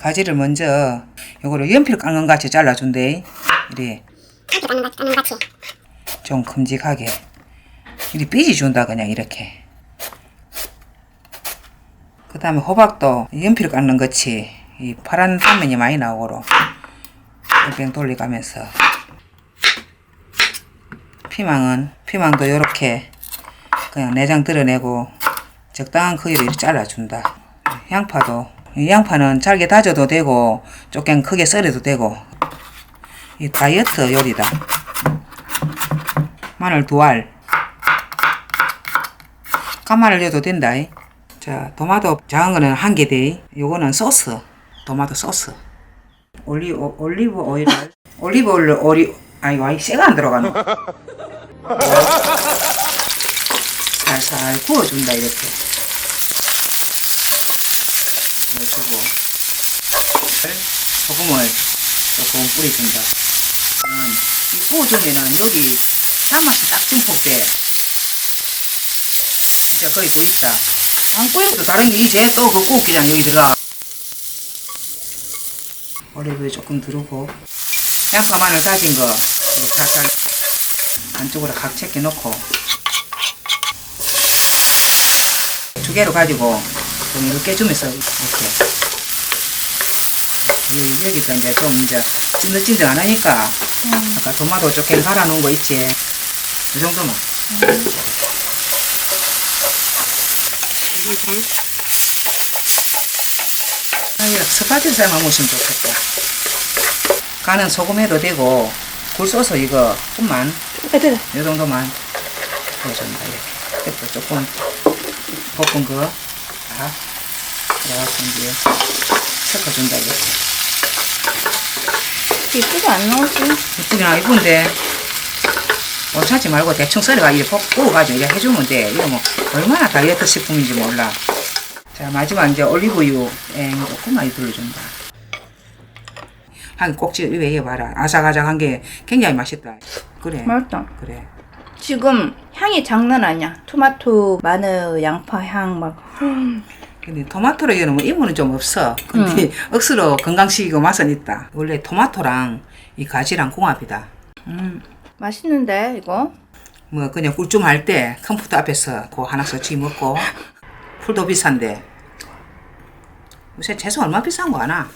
가지를 먼저 요거를 연필 깎는 같이 잘라준대. 이래 좀 큼직하게. 이리 삐지 준다 그냥 이렇게. 그 다음에 호박도 연필 깎는 것이 이 파란 단면이 많이 나오고로 뺑뺑 돌려가면서 피망은 피망도 요렇게 그냥 내장 드러내고 적당한 크기로 이렇게 잘라준다. 양파도 이 양파는 잘게 다져도 되고 조금 크게 썰어도 되고 이 다이어트 요리다. 마늘 두 알. 까마를 넣어도 된다. 이. 자, 토마토 작은 거는 한 개 돼. 요거는 소스. 토마토 소스. 올리 올리브 오일을 올리브 오일 오리 아이 와이 새가 안 들어가노. 살살 구워준다 이렇게. 넣어주고 소금을 조금 뿌려준다. 음, 이 구워주면은 여기 단맛이 딱 증폭돼. 진짜 거의 돼 있다. 안 구워도 다른 게 이제 또 그 구웠기장 여기 들어가. 올리브유 조금 두르고 양파 마늘 다진 거 살살 안쪽으로 각 채게 넣고 두 개로 가지고 좀 이렇게 주면서 이렇게. 이- 여기서 이제 좀 이제 찐득찐득 안 하니까 아까 토마토 조금 갈아 놓은 거 있지? 이 정도만. 아, 이렇게 스파게티 삶아 먹으면 좋겠다. 간은 소금 해도 되고 굴 써서 이거 애들. 이 정도만. 넣어준다. 이렇게. 그때 조금 볶은 거 다. 그래갖고 이제 섞어준다 이렇게 이쁘게 안 나오지? 이쁘긴 하 이쁜데. 못 찾지 말고 대충 썰어가 이렇게 볶- 구워가지고 이렇게 해주면 돼. 이거 뭐 얼마나 다이어트 식품인지 몰라. 자 마지막 이제 올리브유. 엥 조금만 둘러준다. 한 꼭지 위에 봐라. 아삭아삭한 게 굉장히 맛있다. 그래. 맛있다. 그래 지금 향이 장난 아니야. 토마토, 마늘, 양파 향 막. 근데 토마토로 이거는 뭐 이모는 좀 없어. 근데 억수로 건강식이고 맛은 있다. 원래 토마토랑 이 가지랑 궁합이다. 음, 맛있는데 이거? 뭐 그냥 꿀좀 할 때 컴퓨터 앞에서 그 하나 서치 먹고 풀도 비싼데 요새 채소 얼마 비싼 거 아나?